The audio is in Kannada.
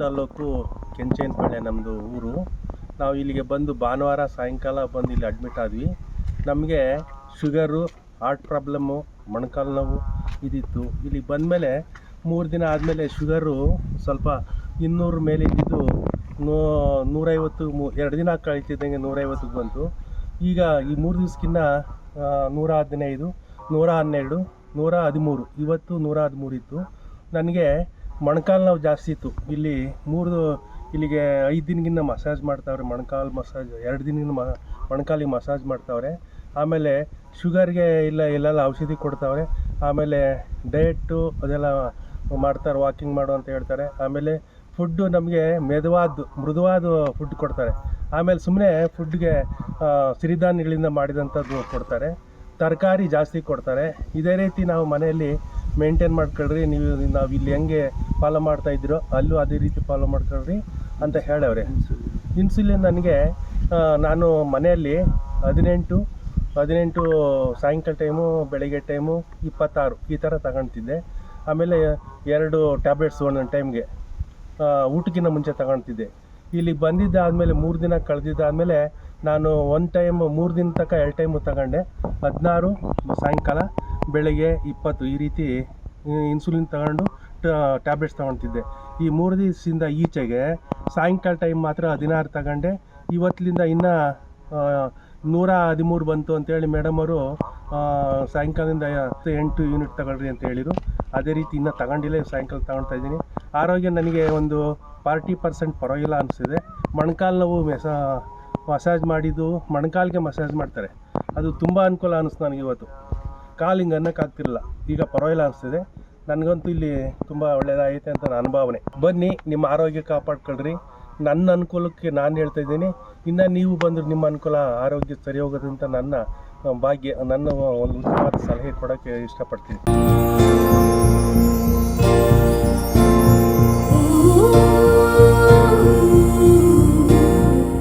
ತಾಲೂಕು ಕೆಂಚೇನಪಳ್ಳಿ ನಮ್ಮದು ಊರು. ನಾವು ಇಲ್ಲಿಗೆ ಬಂದು ಭಾನುವಾರ, ಸಾಯಂಕಾಲ ಬಂದು ಇಲ್ಲಿ ಅಡ್ಮಿಟ್ ಆದ್ವಿ. ನಮಗೆ ಶುಗರು ಹಾರ್ಟ್ ಪ್ರಾಬ್ಲಮ್ಮು ಮೊಣಕಾಲು ನೋವು ಇದಿತ್ತು. ಇಲ್ಲಿಗೆ ಬಂದಮೇಲೆ ಮೂರು ದಿನ ಆದಮೇಲೆ ಶುಗರು ಸ್ವಲ್ಪ ಇನ್ನೂರು ಮೇಲೆ ಇದ್ದಿದ್ದು ನೂ, ನೂರೈವತ್ತು, ಮೂ, ಎರಡು ದಿನ ಕಳೀತಿದ್ದಂಗೆ ನೂರೈವತ್ತಿಗೆ ಬಂತು. ಈಗ ಈ ಮೂರು ದಿವ್ಸಕ್ಕಿನ್ನ ನೂರ ಹದಿನೈದು, ನೂರ ಹನ್ನೆರಡು, ನೂರ ಹದಿಮೂರು, ಇವತ್ತು ನೂರ ಹದಿಮೂರು ಇತ್ತು. ನನಗೆ ಮೊಣಕಾಲು ನಾವು ಜಾಸ್ತಿ ಇತ್ತು. ಇಲ್ಲಿ ಮೂರು ಇಲ್ಲಿಗೆ ಐದು ದಿನಗಿನ್ನ ಮಸಾಜ್ ಮಾಡ್ತಾವ್ರೆ ಮೊಣಕಾಲು ಮಸಾಜ್, ಎರಡು ದಿನಗಿನ್ನ ಮ, ಮೊಣಕಾಲಿಗೆ ಮಸಾಜ್ ಮಾಡ್ತಾವ್ರೆ. ಆಮೇಲೆ ಶುಗರ್ಗೆ ಇಲ್ಲ, ಎಲ್ಲೆಲ್ಲ ಔಷಧಿ ಕೊಡ್ತಾವ್ರೆ. ಆಮೇಲೆ ಡಯೆಟ್ಟು ಅದೆಲ್ಲ ಮಾಡ್ತಾರೆ, ವಾಕಿಂಗ್ ಮಾಡು ಅಂತ ಹೇಳ್ತಾರೆ. ಆಮೇಲೆ ಫುಡ್ಡು ನಮಗೆ ಮೆದುವಾದ ಮೃದುವಾದ ಫುಡ್ ಕೊಡ್ತಾರೆ. ಆಮೇಲೆ ಸುಮ್ಮನೆ ಫುಡ್ಗೆ ಸಿರಿಧಾನ್ಯಗಳಿಂದ ಮಾಡಿದಂಥದ್ದು ಕೊಡ್ತಾರೆ. ತರಕಾರಿ ಜಾಸ್ತಿ ಕೊಡ್ತಾರೆ. ಇದೇ ರೀತಿ ನಾವು ಮನೆಯಲ್ಲಿ ಮೇಂಟೈನ್ ಮಾಡ್ಕೊಳ್ರಿ, ನೀವು ನಾವು ಇಲ್ಲಿ ಹೆಂಗೆ ಫಾಲೋ ಮಾಡ್ತಾ ಇದ್ದೀರೋ ಅಲ್ಲೂ ಅದೇ ರೀತಿ ಫಾಲೋ ಮಾಡ್ಕೊಳ್ರಿ ಅಂತ ಹೇಳವ್ರೆ ಇನ್ಸುಲಿನ್ ನನಗೆ ನಾನು ಮನೆಯಲ್ಲಿ ಹದಿನೆಂಟು ಹದಿನೆಂಟು ಸಾಯಂಕಾಲ ಟೈಮು ಬೆಳಗ್ಗೆ ಟೈಮು ಇಪ್ಪತ್ತಾರು ಈ ಥರ ತಗೊಳ್ತಿದ್ದೆ ಆಮೇಲೆ ಎರಡು ಟ್ಯಾಬ್ಲೆಟ್ಸ್ ಒಂದೊಂದು ಟೈಮ್ಗೆ ಊಟಕ್ಕಿಂತ ಮುಂಚೆ ತಗೊಳ್ತಿದ್ದೆ ಇಲ್ಲಿ ಬಂದಿದ್ದಾದಮೇಲೆ ಮೂರು ದಿನ ಕಳೆದಿದ್ದಾದಮೇಲೆ ನಾನು ಒಂದು ಟೈಮ್ ಮೂರು ದಿನ ತನಕ ಎರಡು ಟೈಮು ತಗೊಂಡೆ. ಹದಿನಾರು ಸಾಯಂಕಾಲ ಬೆಳಗ್ಗೆ ಇಪ್ಪತ್ತು ಈ ರೀತಿ ಇನ್ಸುಲಿನ್ ತಗೊಂಡು ಟ್ಯಾಬ್ಲೆಟ್ಸ್ ತಗೊಳ್ತಿದ್ದೆ. ಈ ಮೂರು ದಿವಸದಿಂದ ಈಚೆಗೆ ಸಾಯಂಕಾಲ ಟೈಮ್ ಮಾತ್ರ ಹದಿನಾರು ತಗೊಂಡೆ. ಇವತ್ತಿನಿಂದ ಇನ್ನು ನೂರ ಹದಿಮೂರು ಬಂತು ಅಂತೇಳಿ ಮೇಡಮ್ ಅವರು ಸಾಯಂಕಾಲದಿಂದ ಎಂಟು ಯೂನಿಟ್ ತಗೊಳ್ರಿ ಅಂತ ಹೇಳಿದರು. ಅದೇ ರೀತಿ ಇನ್ನೂ ತಗೊಂಡಿಲ್ಲ, ಸಾಯಂಕಾಲ ತಗೊಳ್ತಾ ಇದ್ದೀನಿ. ಆರೋಗ್ಯ ನನಗೆ ಒಂದು ಫಾರ್ಟಿ ಪರ್ಸೆಂಟ್ ಪರವಾಗಿಲ್ಲ ಅನಿಸಿದೆ ಮೊಣಕಾಲು ನೋವು ಮೆಸ ಮಸಾಜ್ ಮಾಡಿದ್ದು, ಮೊಣಕಾಲಿಗೆ ಮಸಾಜ್ ಮಾಡ್ತಾರೆ. ಅದು ತುಂಬ ಅನುಕೂಲ ಅನಿಸ್ತು ನನಗೆ ಇವತ್ತು. ಕಾಲು ಹಿಂಗೆ ಅನ್ನೋಕ್ಕಾಗ್ತಿರಲಿಲ್ಲ ಈಗ ಪರವಾಗಿಲ್ಲ ಅನಿಸ್ತಿದೆ. ನನಗಂತೂ ಇಲ್ಲಿ ತುಂಬ ಒಳ್ಳೆಯದಾಗೈತೆ ಅಂತ ನನ್ನ ಅನುಭವನೆ. ಬನ್ನಿ, ನಿಮ್ಮ ಆರೋಗ್ಯ ಕಾಪಾಡ್ಕೊಳ್ರಿ. ನನ್ನ ಅನುಕೂಲಕ್ಕೆ ನಾನು ಹೇಳ್ತಾ ಇದ್ದೀನಿ. ಇನ್ನು ನೀವು ಬಂದರೆ ನಿಮ್ಮ ಅನುಕೂಲ ಆರೋಗ್ಯ ಸರಿ ಹೋಗೋದಂತ ನನ್ನ ಭಾಗ್ಯ, ನನ್ನ ಒಂದು ಉತ್ತಮವಾದ ಸಲಹೆ ಕೊಡೋಕ್ಕೆ ಇಷ್ಟಪಡ್ತೀನಿ.